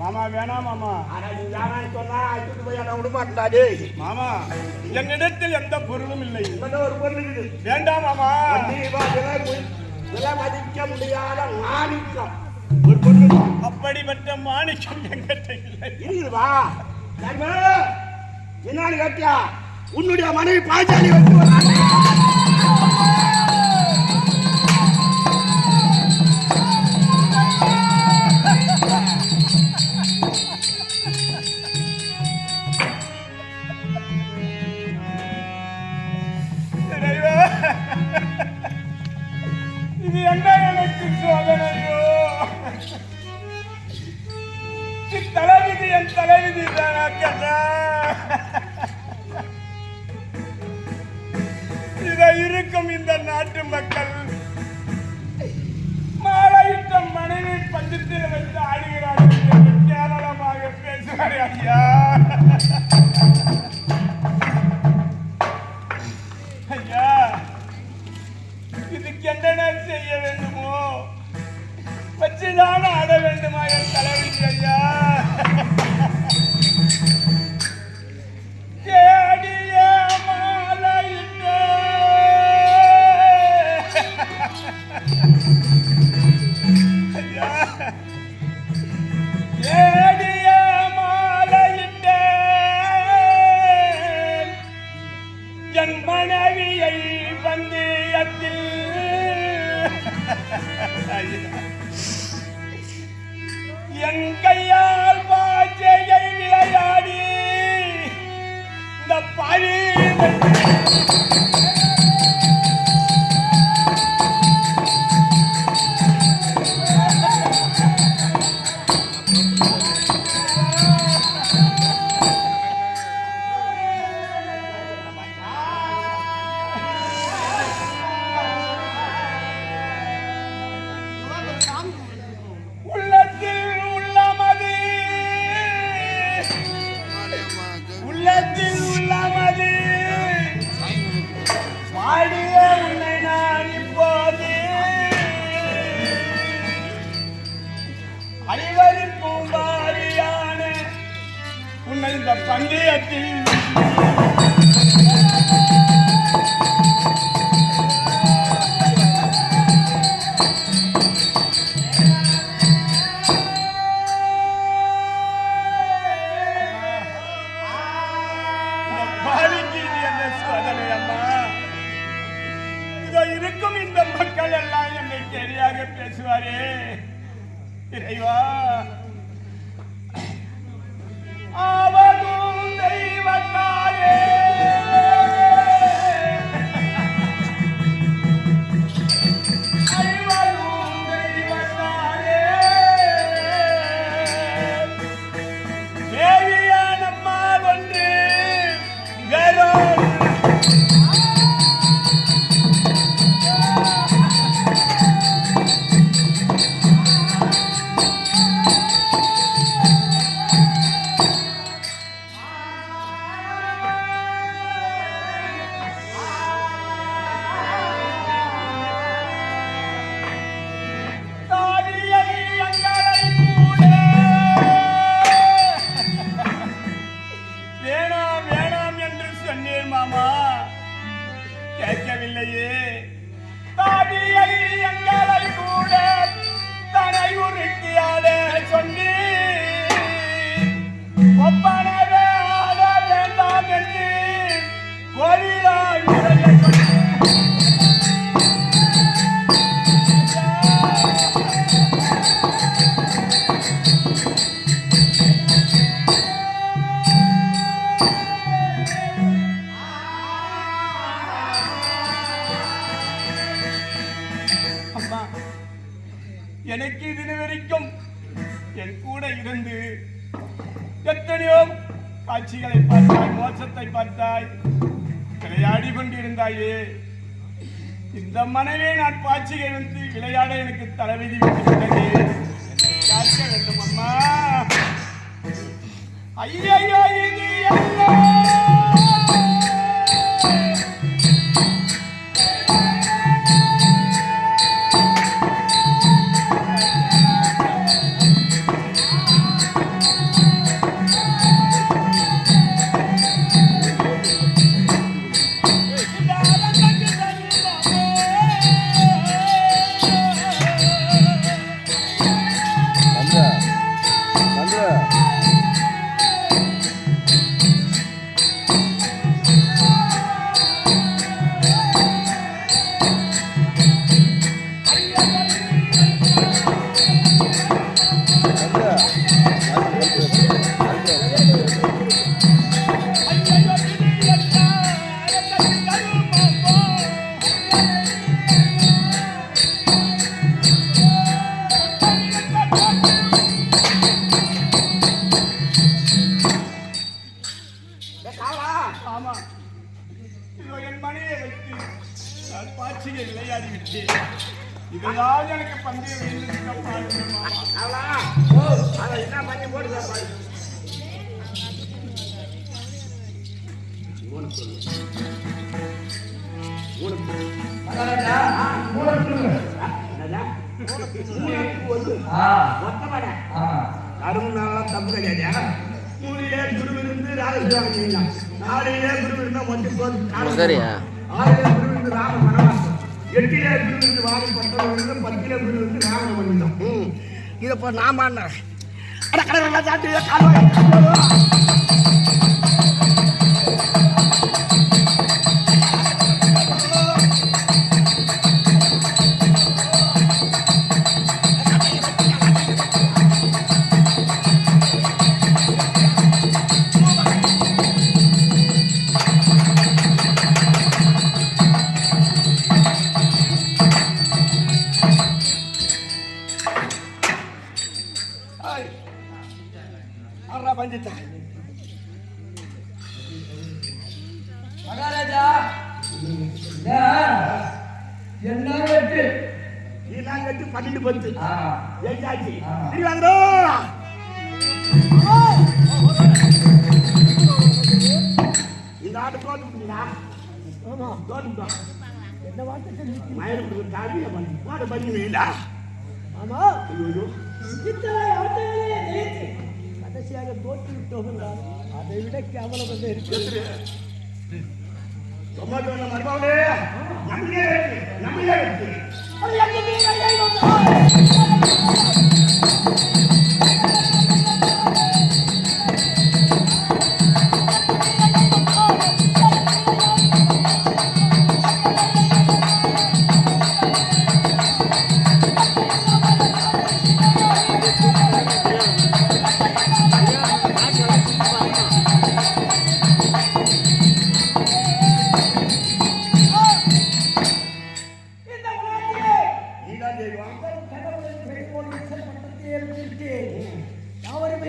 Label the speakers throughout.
Speaker 1: மாமா வேணாம் மாமா. மாமா என்னிடத்தில் எந்த பொருளும் இல்லை.
Speaker 2: ஒரு பொருள்
Speaker 1: வேண்டாம் மாமா.
Speaker 2: மதிக்க முடியாத மாணிக்கம். ஒரு பொருள்.
Speaker 1: அப்படிப்பட்ட மாணிக்கம் எங்கிட்ட இல்லை.
Speaker 2: இருக்குது வா. தர்ம என்னன்னு கேட்டியா? உன்னுடைய மனைவி பாஞ்சாலி வந்து
Speaker 1: இருக்கும் இந்த மக்கள் எல்லாம் என்னை சரியாக பேசுவாரே. இறைவா. அவனும் தன்னையே தாடியை எங்களை கூட தனை உருக்கியாலே சொல்லி எனக்கு இது வரைக்கும் என் கூட இருந்து எத்தனையோ காட்சிகளை பார்த்தாய் மோசத்தை பார்த்தாய் விளையாடி கொண்டிருந்தாயே. இந்த மனைவியை நான் பாட்சிகை வந்து விளையாட எனக்கு தலைவிதி விட்டுவிட்டது பார்க்க வேண்டும் அம்மா? ஐயோ இது
Speaker 3: ஆமா. இதோ என் மனையை வைத்து
Speaker 4: நான்
Speaker 3: பாட்சியை விளையாடி விட்டேன்
Speaker 4: இதுதான்
Speaker 3: எனக்கு
Speaker 4: பந்தய
Speaker 3: வேண்டிய என்ன தப்பு கிடையாது?
Speaker 5: சரியா?
Speaker 3: இதை நாம அட சாட்டு கால்வாய் இந்த ஆட்டு தோட்டுங்களா ஆமா. தோட்டுட்டா என்ன வார்த்தை மயிருக்கு தாடிய பண்ணி போட பண்ணி ஆமா. ஐயோ.
Speaker 6: கடைசியாக தோற்று விட்டோம் அதை விட கேவலம் வந்து இருக்கு.
Speaker 3: நம்மளே நம்மளே
Speaker 6: அது எங்க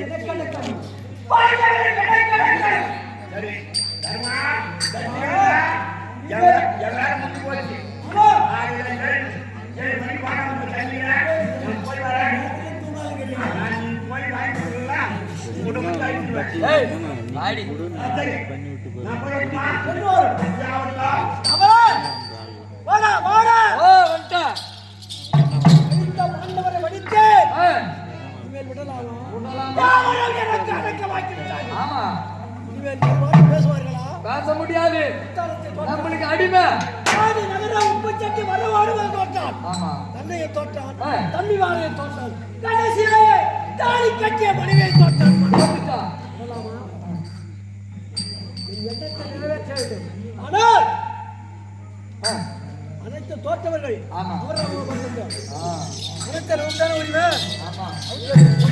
Speaker 6: இலக்கணக்கம். வாழ்ந்தவர்கள் இலக்கணக்கம்.
Speaker 3: சரி தர்மா எல்லாரும் எல்லாரும் முடி போச்சு? ஏழு மணி வாங்க தண்ணியா நான் போய் வரேன் போய் வாங்கிட்டு குடும்பத்தை அழிச்சிருவேன்
Speaker 6: இனிமேல் விடலாமா?
Speaker 4: விடலாமா?
Speaker 6: யாவரும் எனக்கு அடக்கமாக்கி விட்டார்கள்.
Speaker 4: ஆமா
Speaker 6: இனிமேல் ஒரு வார்த்தை பேசுவார்களா?
Speaker 4: பேச முடியாது. நம்மளுக்கு அடிமை
Speaker 6: ஆதி நகர உப்புச்சட்டி வரவாடுவது தோற்றான்
Speaker 4: ஆமா
Speaker 6: தன்னையை தோற்றான்
Speaker 4: ஆ.
Speaker 6: தம்பி வாழையை தோற்றான் கடைசியிலே தாலி கட்டிய மனைவியை தோற்றான்
Speaker 4: வந்துட்டா
Speaker 6: சொல்லலாமா? என் எண்ணத்தை நிறைவேற்ற வேண்டும் ஆனால்
Speaker 4: ஆ,
Speaker 6: அனைத்து தோற்றவர்கள் அனைத்து உரிமை Yeah.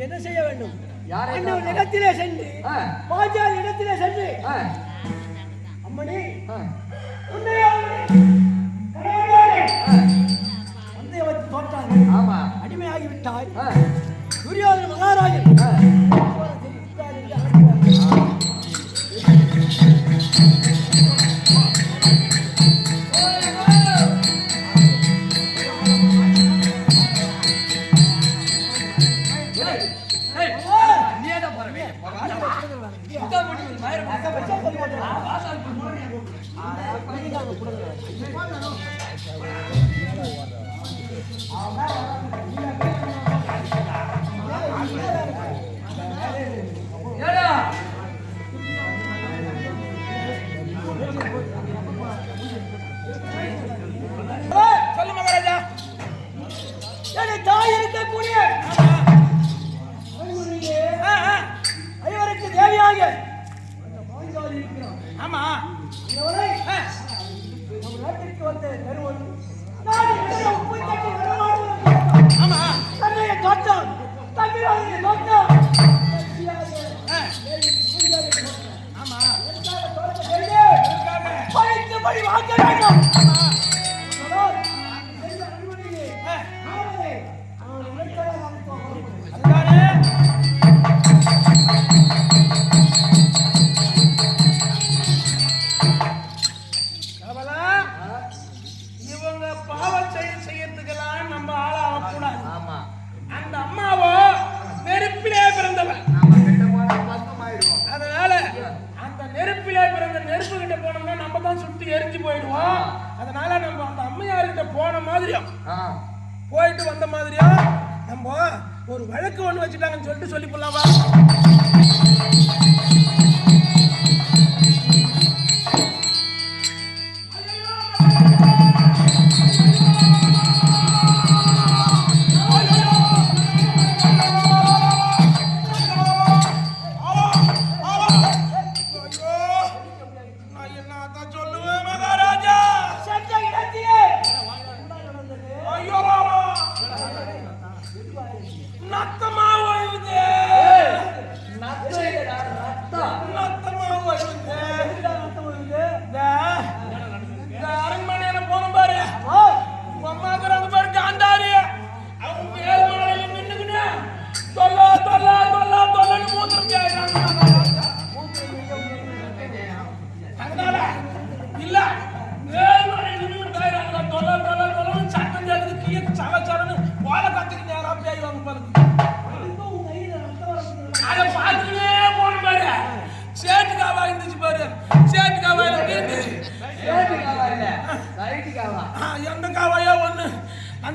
Speaker 6: என்ன செய்ய வேண்டும்?
Speaker 4: காணோம்?
Speaker 6: இடத்திலே சென்று. பாஜால் இடத்திலே சென்று
Speaker 4: ஆ,
Speaker 6: அம்மணி
Speaker 4: ஆ,
Speaker 6: உன்னை அம்மணி, கணவனே,
Speaker 4: ஆ,
Speaker 6: தந்தை வைத்து தோற்றார்கள்.
Speaker 4: ஆமா.
Speaker 6: அடிமையாகி விட்டாய் துரியோதன மகாராஜன் இருக்கக்கூடிய ஐவருக்கு தேவியாக
Speaker 1: ஆமா. இதுவரை
Speaker 6: நம்ம நாட்டிற்கு வந்த பெருவன்
Speaker 1: ஆமா.
Speaker 6: தன்னைய தோற்றம் தமிழாக தோற்றம்
Speaker 1: ஆமா.
Speaker 6: பழித்து பழி வாங்க வேண்டும்.
Speaker 1: போயிட்டு வந்த மாதிரியா? நம்ம ஒரு வழக்கு ஒன்று வச்சுட்டாங்கன்னு சொல்லிட்டு சொல்லி போடலாமா?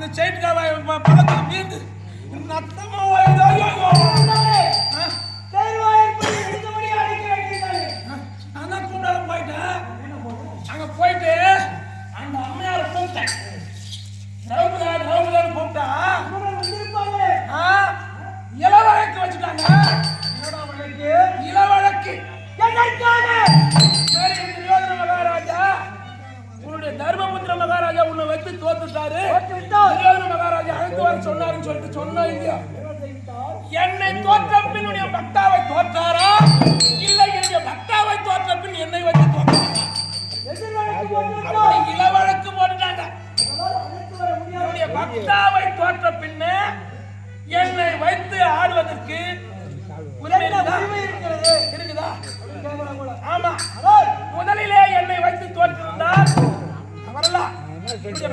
Speaker 1: அந்த செயின் காவாய் பழக்கம் மீண்டு நத்தமாக இளவழக்கு போட்டுட்டாங்க. பக்தாவை தோற்ற பின்னே என்னை வைத்து ஆடுவதற்கு இருக்குதா? ஆமா. முதலிலே என்னை வைத்து தோற்றிருந்தால் வரலாம்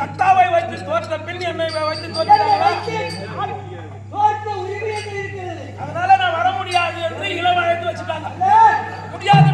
Speaker 1: பக்தாவை வைத்து தோற்ற பின் என்னை வைத்து தோற்றாங்களா அதனால நான் வர முடியாது என்று இளவழக்கு வச்சுட்டாங்க.
Speaker 4: முடியாது.